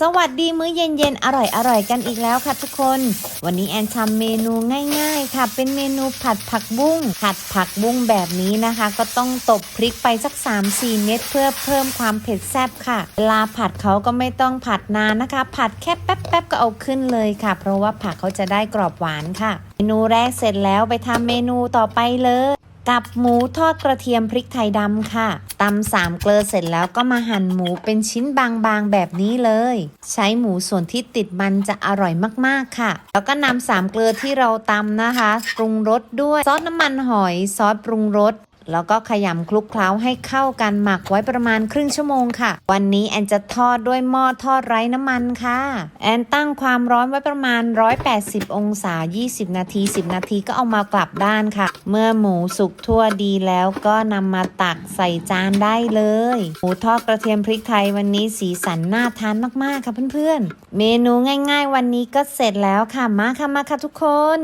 สวัสดีมื้อเย็นๆ อร่อยๆกันอีกแล้วค่ะทุกคน วันนี้แอนทำเมนูง่าย ๆ ค่ะ เป็นเมนูผัดผักบุ้ง ผัดผักบุ้งแบบนี้นะคะ ก็ต้องตบพริกไปสัก 3-4 เม็ดเพื่อเพิ่มความเผ็ดแซ่บค่ะ เวลาผัดเขาก็ไม่ต้องผัดนานนะคะ ผัดแค่แป๊บๆก็เอาขึ้นเลยค่ะ เพราะว่าผักเขาจะได้กรอบหวานค่ะ เมนูแรกเสร็จแล้วไปทำเมนูต่อไปเลย กับหมูทอดกระเทียมพริกไทยดำค่ะตำสามเกลือเสร็จแล้วก็มาหั่นหมูเป็นชิ้นบางๆแบบนี้เลย ใช้หมูส่วนที่ติดมันจะอร่อยมากๆค่ะ แล้วก็นำสามเกลือที่เราตำนะคะ ปรุงรสด้วยซอสน้ำมันหอยซอสปรุงรส แล้วก็ขยำคลุกเคล้าให้เข้ากันหมักไว้ประมาณครึ่งชั่วโมงค่ะ วันนี้แอนจะทอดด้วยหม้อทอดไร้น้ำมันค่ะ แอนตั้งความร้อนไว้ประมาณ 180 องศา 20 นาที 10 นาทีก็เอามากลับด้านค่ะ เมื่อหมูสุกทั่วดีแล้วก็นำมาตักใส่จานได้เลย หมูทอดกระเทียมพริกไทยวันนี้สีสันน่าทานมากๆค่ะเพื่อนๆ เมนูง่าย ๆ วันนี้ก็เสร็จแล้วค่ะมาค่ะมาค่ะทุกคน